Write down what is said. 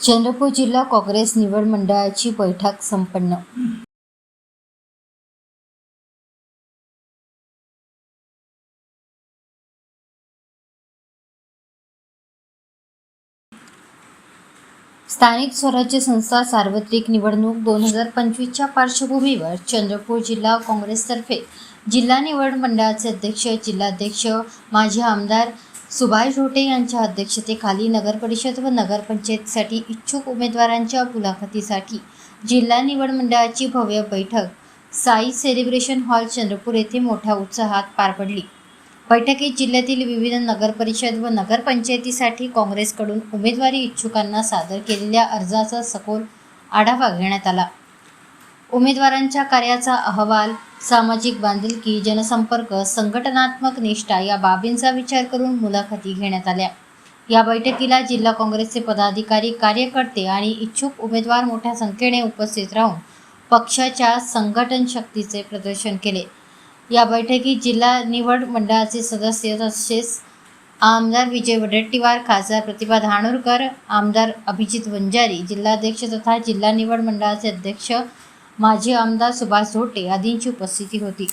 चंद्रपूर जिल्हा काँग्रेस निवड मंडळाची बैठक संपन्न. स्थानिक स्वराज्य संस्था सार्वत्रिक निवडणूक दोन हजार पंचवीसच्या पार्श्वभूमीवर चंद्रपूर जिल्हा काँग्रेसतर्फे जिल्हा निवड मंडळाचे अध्यक्ष जिल्हाध्यक्ष माजी आमदार सुभाष झोटे यांच्या अध्यक्षतेखाली नगरपरिषद व नगरपंचायतीसाठी इच्छुक उमेदवारांच्या मुलाखतीसाठी जिल्हा निवड मंडळाची भव्य बैठक. साई सेलिब्रेशन हॉल चंद्रपूर येथे मोठ्या उत्साहात पार पडली. बैठकीत जिल्ह्यातील विविध नगरपरिषद व नगरपंचायतीसाठी काँग्रेसकडून उमेदवारी इच्छुकांना सादर केलेल्या अर्जाचा सखोल आढावा घेण्यात आला. उमेदवारांच्या कार्याचा अहवाल सामाजिक बांधिलकी जनसंपर्क संघटनात्मक निष्ठा या बाबींचा विचार करून मुलाखती घेण्यात आल्या. या बैठकीला जिल्हा काँग्रेसचे पदाधिकारी कार्यकर्ते आणि इच्छुक उमेदवार मोठ्या संख्येने उपस्थित राहून पक्षाच्या संघटन शक्तीचे प्रदर्शन केले. या बैठकीत जिल्हा निवड मंडळाचे सदस्य तसेच आमदार विजय वडेट्टीवार खासदार प्रतिभा धानोरकर आमदार अभिजित वंजारी जिल्हाध्यक्ष तथा जिल्हा निवड मंडळाचे अध्यक्ष माजी आमदार सुभाष झोटे आदींची उपस्थिती होती.